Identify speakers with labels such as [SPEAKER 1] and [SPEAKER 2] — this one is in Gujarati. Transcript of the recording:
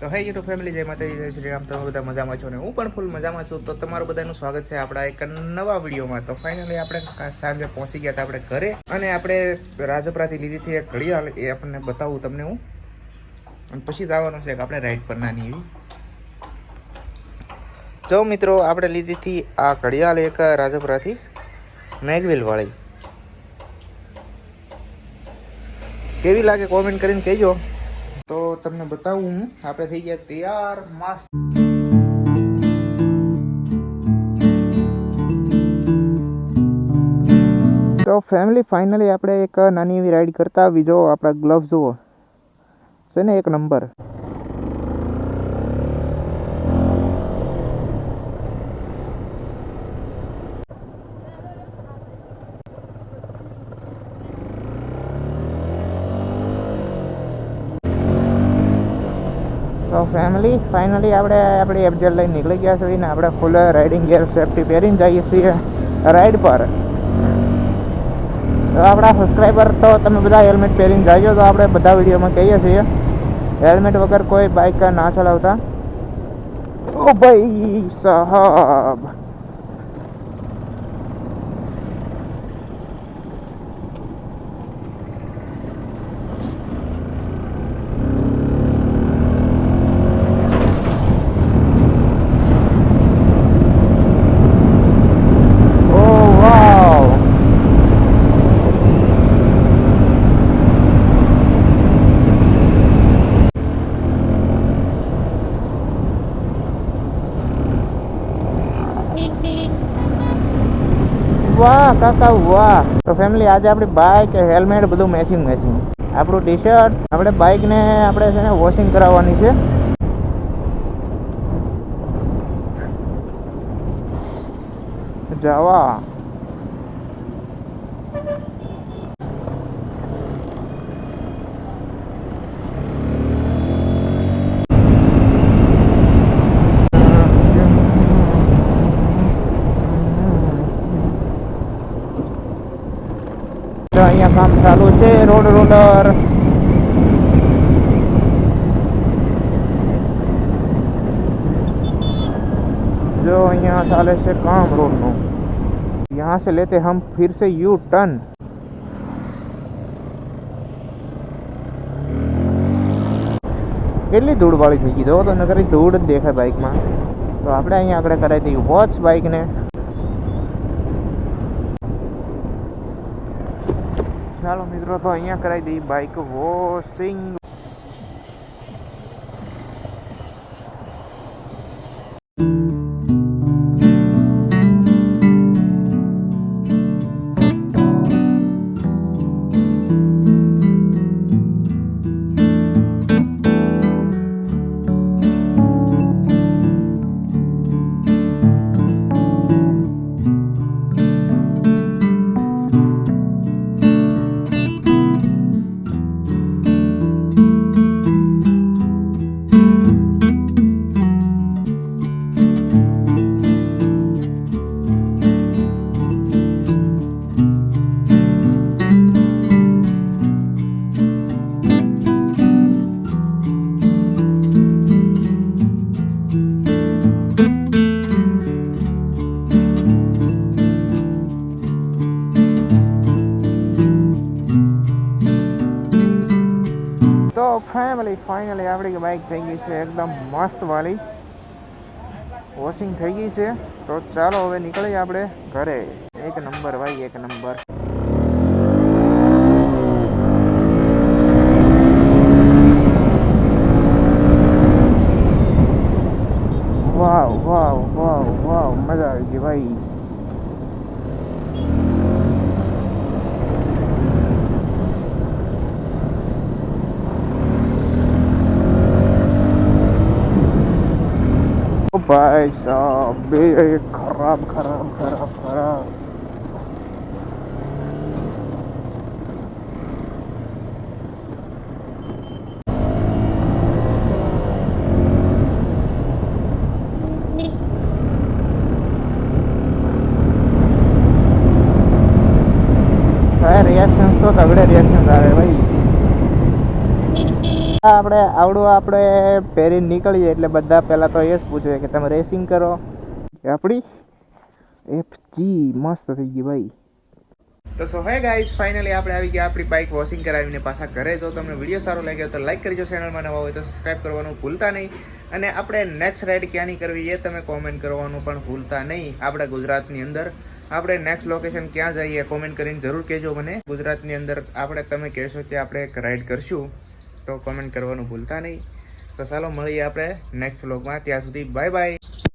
[SPEAKER 1] તો હે યુટ્યુબ ફેમિલી જય માતાજી, જય શ્રી રામ. તમે બધા મજામાં છો ને? હું પણ ફૂલ મજામાં છું. તો તમારું બધાનું સ્વાગત છે આપણા એક નવા વિડીયોમાં. તો ફાઇનલી આપણે સાંજે પહોંચી ગયા હતા આપણે ઘરે. અને આપણે રાજપરાથી લીધી હતી એક ઘડિયાળ એ આપણને બતાવું તમને હું. અને પછી જવાનું છે કે આપણે રાઈડ પર નાની એવી. જો મિત્રો, આપણે લીધી હતી આ ઘડિયાળ એક રાજપરાથી મેગવિલવાળી કેવી લાગે કોમેન્ટ કરીને કહેજો. તો તમને બતાવું હું. આપણે થઈ ગયા તૈયાર, મસ્ત. તો ફેમિલી ફાઇનલી આપણે એક નાની એવી રાઈડ કરતા આવી. જો આપણા ગ્લવ્સ જુઓ. છે ને, એક નંબર તો ફેમિલી ફાઇનલી આપણે આપણી એબજેલ લઈને નીકળી ગયા છીએ ને આપણે ફૂલ રાઇડિંગ ગિયર સેફટી પહેરીને જઈએ છીએ રાઈડ પર. તો આપણા સબસ્ક્રાઈબર તો તમે બધા હેલ્મેટ પહેરીને જાજો તો આપણે બધા વિડીયોમાં કહીએ છીએ. હેલ્મેટ વગર કોઈ બાઇક ના ચલાવતા. ઓ ભાઈ સાહબ ઓ વાવ વાહ, કાકા, વાહ. તો ફેમિલી આજે આપણી બાઇક હેલ્મેટ બધું મેચિંગ મેચિંગ આપણું ટી શર્ટ આપણે બાઇકને આપણે છે ને વોશિંગ કરાવવાની છે. જવા. અહીંયા કામ ચાલુ છે રોડ રોલર जो यहाँ चाले से काम रोड नो यहाँ से लेते हम फिर से यू टर्न કેટલી ધૂળ વાળી થઈ ગઈ જો તો નકરી ધૂળ જ દેખાય બાઇકમાં તો આપણે અહીંયા આગળ કરાવી દઈએ વોચ બાઇકને ચાલો મિત્રો તો અહીંયા કરાવી દઈએ બાઇક વોશિંગ ફેમિલી ફાઇનલી આપણી બાઇક થઈ ગઈ છે એકદમ મસ્ત વાળી વોશિંગ થઈ ગઈ છે તો ચાલો હવે નીકળીએ આપણે ઘરે એક નંબર ભાઈ એક નંબર વાવ વાવ વાવ વાવ મજા આવી ગઈ ભાઈ ભાઈ સાહેબ બે ખરાબ ખરાબ ખરાબ ખરાબ રિએક્શન તો તગડે રિએક્શન આવે ભાઈ આપણે આવડું આપણે પહેરીને નીકળીએ એટલે બધા પહેલાં તો એ જ પૂછે કે તમે રેસિંગ કરો. આપણી એફ જી મસ્ત થઈ ગઈ ભાઈ. તો સો હે ગાઈઝ ફાઇનલી આપણે આવી ગયા આપણી બાઇક વોશિંગ કરાવીને પાછા ઘરે. જો તમને વીડિયો સારો લાગ્યો તો લાઈક કરજો ચેનલમાં નવા હોય તો સબસ્ક્રાઈબ કરવાનું ભૂલતા નહીં. અને આપણે નેક્સ્ટ રાઈડ ક્યાંની કરવી એ તમે કોમેન્ટ કરવાનું પણ ભૂલતા નહીં. આપણે ગુજરાતની અંદર. આપણે નેક્સ્ટ લોકેશન ક્યાં જઈએ કોમેન્ટ કરીને જરૂર કહેજો મને. ગુજરાતની અંદર આપણે તમે કહેશો કે આપણે એક રાઈડ કરશું. તો કોમેન્ટ કરવાનું ભૂલતા નહીં. તો ચાલો મળીએ આપણે નેક્સ્ટ વ્લોગમાં ત્યાં સુધી બાય બાય